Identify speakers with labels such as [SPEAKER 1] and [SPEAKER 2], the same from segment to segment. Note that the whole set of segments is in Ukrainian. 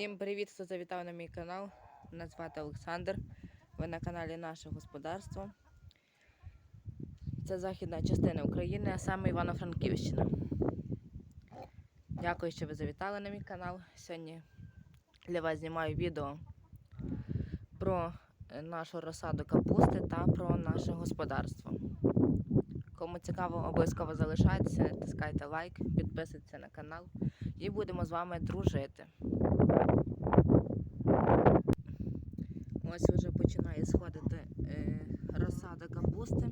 [SPEAKER 1] Всім привіт, хто завітав на мій канал. Мене звати Олександр. Ви на каналі Наше Господарство. Це західна частина України, а саме Івано-Франківщина. Дякую, що ви завітали на мій канал. Сьогодні для вас знімаю відео про е, нашу розсаду капусти та про наше господарство. Кому цікаво, обов'язково залишайтеся, тискайте лайк, підписуйтесь на канал і будемо з вами дружити. Ось вже починає сходити е, розсада капусти.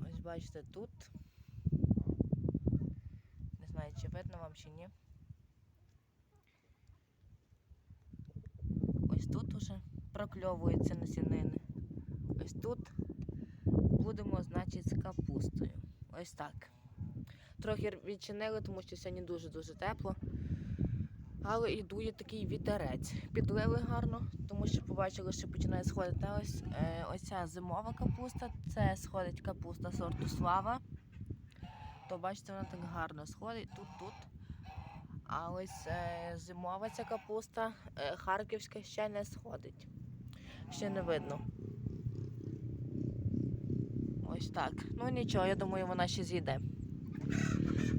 [SPEAKER 1] Ось бачите тут. Не знаю, чи видно вам чи ні. Ось тут уже прокльовуються насінини. Ось тут будемо, значить, з капустою. Ось так. Трохи відчинили, тому що сьогодні дуже-дуже тепло. Але і дує такий вітерець. Підлили гарно, тому що побачили, що починає сходити ось е, ось ця зимова капуста. Це сходить капуста сорту Слава. То бачите, вона так гарно сходить тут, тут. А ось е, зимова ця капуста е, харківська ще не сходить. Ще не видно. Ось так. Ну нічого, я думаю, вона ще зійде.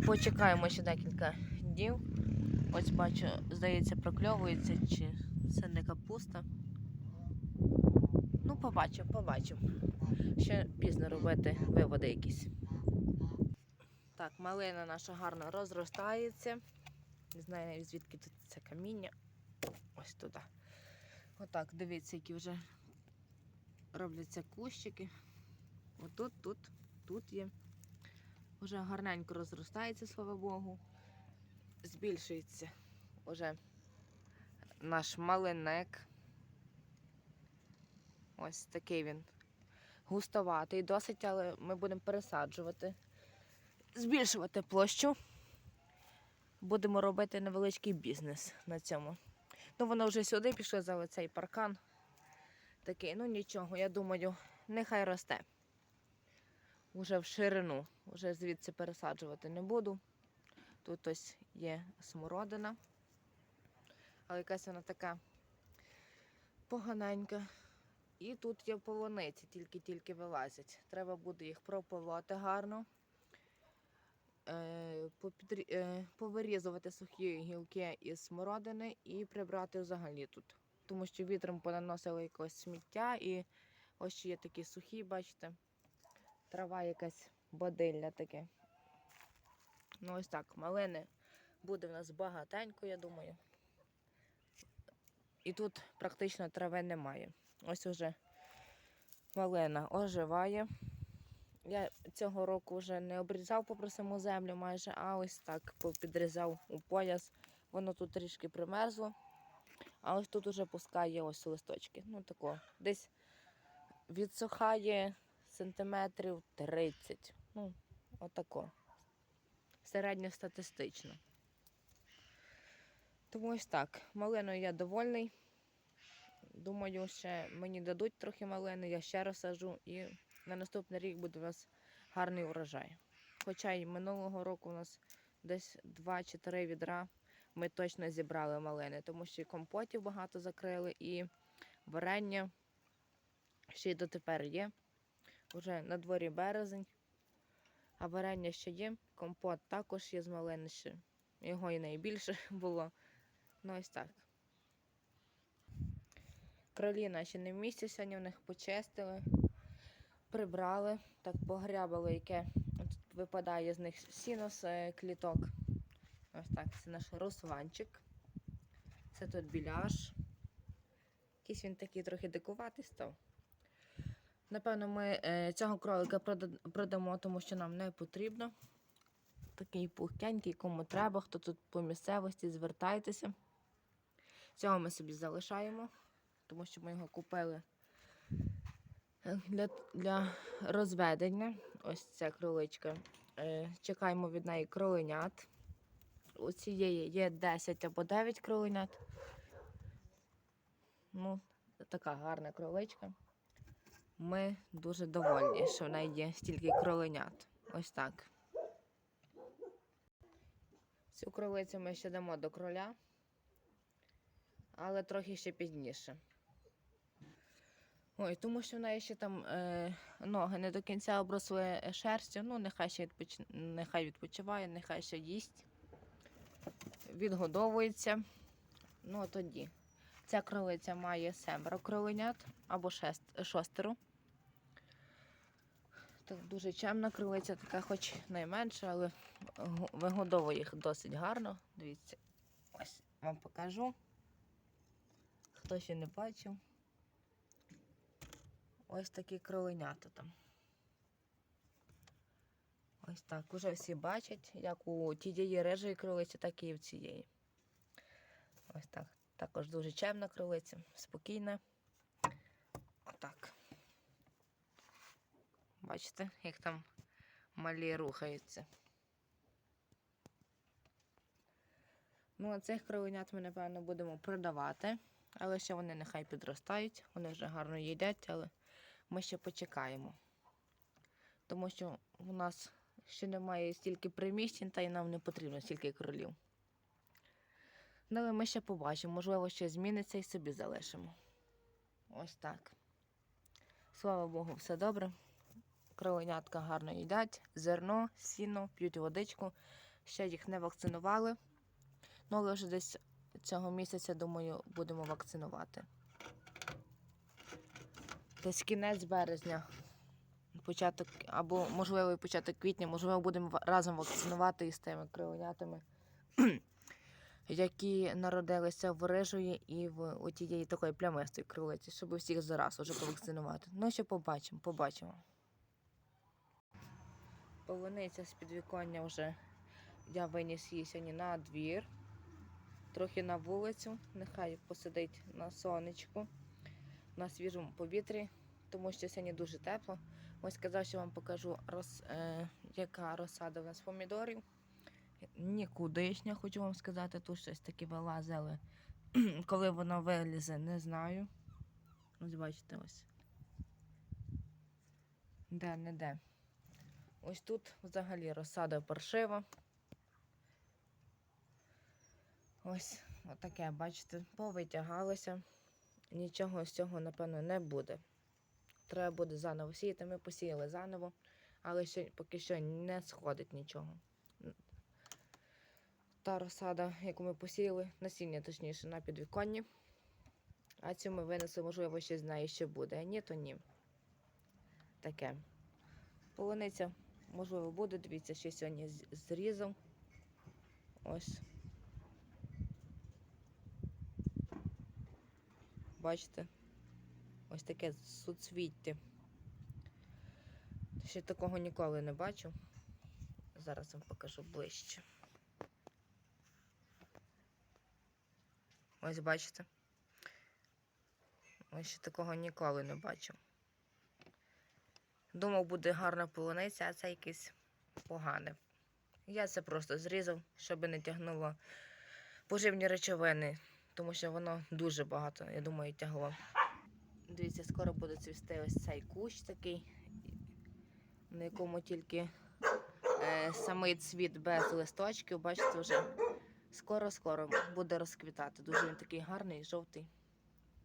[SPEAKER 1] Почекаємо ще декілька днів. Ось бачу, здається, прокльовується, чи це не капуста. Ну, побачимо, побачимо. Ще пізно робити виводи якісь. Так, малина наша гарно розростається. Не знаю звідки тут це каміння. Ось туди. Отак, дивіться, які вже робляться кущики. Отут, тут, тут є. Вже гарненько розростається, слава Богу. Збільшується уже наш малинек. Ось такий він густоватий, досить, але ми будемо пересаджувати, збільшувати площу. Будемо робити невеличкий бізнес на цьому. Ну, воно вже сюди пішло за цей паркан. Такий, ну нічого, я думаю, нехай росте. Уже в ширину, вже звідси пересаджувати не буду. Тут ось є смородина, але якась вона така поганенька. І тут є полуниці, тільки-тільки вилазять. Треба буде їх прополоти гарно, е, е, повирізувати сухі гілки із смородини і прибрати взагалі тут. Тому що вітром понаносили якось сміття і ось ще є такі сухі, бачите, трава якась бодилля таке. Ну, ось так, малини буде в нас багатенько, я думаю. І тут практично трави немає. Ось уже малина оживає. Я цього року вже не обрізав попри саму землю майже, а ось так підрізав у пояс. Воно тут трішки примерзло. А ось тут уже пускає ось листочки. Ну тако. Десь відсухає сантиметрів 30. Ну, отако середньостатистично. Тому ось так. Малиною я довольний. Думаю, ще мені дадуть трохи малини, я ще розсажу і на наступний рік буде у нас гарний урожай. Хоча й минулого року у нас десь 2 чи 3 відра ми точно зібрали малини, тому що і компотів багато закрили, і варення ще й дотепер є. Уже на дворі березень. А варення ще є, компот також є з малини ще. Його і найбільше було. Ну ось так. Кролі наші не в місці сьогодні в них почистили, прибрали, так погрябали, яке тут випадає з них сіно е, кліток. Ось так, це наш русванчик. Це тут біляш. Якийсь він такий трохи дикуватий став. Напевно, ми е, цього кролика продамо, тому що нам не потрібно. Такий пухтянький, кому треба, хто тут по місцевості, звертайтеся. Цього ми собі залишаємо, тому що ми його купили е, для, для розведення. Ось ця кроличка. Е, чекаємо від неї кроленят. У цієї є 10 або 9 кроленят. Ну, така гарна кроличка. Ми дуже довольні, що в неї є стільки кроленят. Ось так. Цю кролицю ми ще дамо до кроля, але трохи ще пізніше. Ой, тому що в неї ще там е, ноги не до кінця обросли шерстю. Ну, нехай ще відпоч... нехай відпочиває, нехай ще їсть, відгодовується. Ну, а тоді. Ця кролиця має семеро кроленят або шест... шостеро. Так, дуже чемна кролиця, така хоч найменша, але вигодовує їх досить гарно. Дивіться, ось вам покажу. Хто ще не бачив. Ось такі кроленята там. Ось так. Уже всі бачать, як у тієї рижої кролиці, так і в цієї. Ось так. Також дуже чемна кролиця, спокійна. Отак. Бачите, як там малі рухаються. Ну, а цих кроленят ми, напевно, будемо продавати. Але ще вони нехай підростають, вони вже гарно їдять, але ми ще почекаємо. Тому що у нас ще немає стільки приміщень, та й нам не потрібно стільки кролів. Ну, але ми ще побачимо, можливо, ще зміниться і собі залишимо. Ось так. Слава Богу, все добре. Кроленятка гарно їдять, зерно, сіно, п'ють водичку. Ще їх не вакцинували. Ну, але вже десь цього місяця, думаю, будемо вакцинувати. Десь кінець березня, початок, або можливо і початок квітня, можливо, будемо разом вакцинувати із тими кривонятами, які народилися в рижої і в у тієї такої плямистої крилиці, щоб всіх зараз уже повакцинувати. Ну, ще побачимо, побачимо. Полуниця з підвіконня вже я виніс її сьогодні на двір трохи на вулицю, нехай посидить на сонечку, на свіжому повітрі, тому що сьогодні дуже тепло. Ось казав, що вам покажу, роз, е, яка розсада у нас помідорів. Нікудишня, хочу вам сказати, тут щось таке вилазить, але коли воно вилізе, не знаю. Ось бачите, ось. Де, не де. Ось тут взагалі розсада паршива. Ось отаке, бачите, повитягалося. Нічого з цього, напевно, не буде. Треба буде заново сіяти. Ми посіяли заново, але ще поки що не сходить нічого. Та розсада, яку ми посіяли, насіння, точніше, на підвіконні. А цю ми винесли, можливо, ще з неї ще буде. Ні, то ні. Таке. Полуниця, можливо, буде. Дивіться, ще сьогодні з- зрізав. Ось. Бачите? Ось таке суцвіття. Ще такого ніколи не бачу. Зараз вам покажу ближче. Ось бачите? Ось ще такого ніколи не бачив. Думав, буде гарна полуниця, а це якесь погане. Я це просто зрізав, щоб не тягнуло поживні речовини тому що воно дуже багато, я думаю, тягло. Дивіться, скоро буде цвісти ось цей кущ такий, на якому тільки е, самий цвіт без листочків. Бачите, вже скоро-скоро буде розквітати. Дуже він такий гарний, жовтий,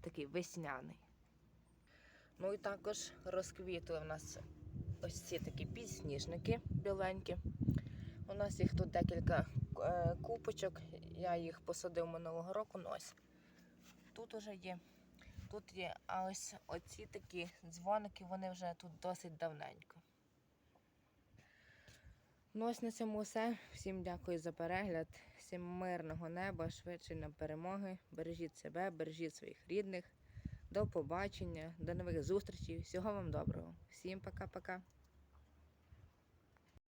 [SPEAKER 1] такий весняний. Ну і також розквітли у нас ось ці такі підсніжники біленькі. У нас їх тут декілька е, купочок. Я їх посадив минулого року. Ну ось тут уже є. Тут є, а ось оці такі дзвоники, вони вже тут досить давненько. Ну ось на цьому все. Всім дякую за перегляд. Всім мирного неба, швидше на перемоги. Бережіть себе, бережіть своїх рідних. До побачення, до нових зустрічей. Всього вам доброго. Всім пока-пока.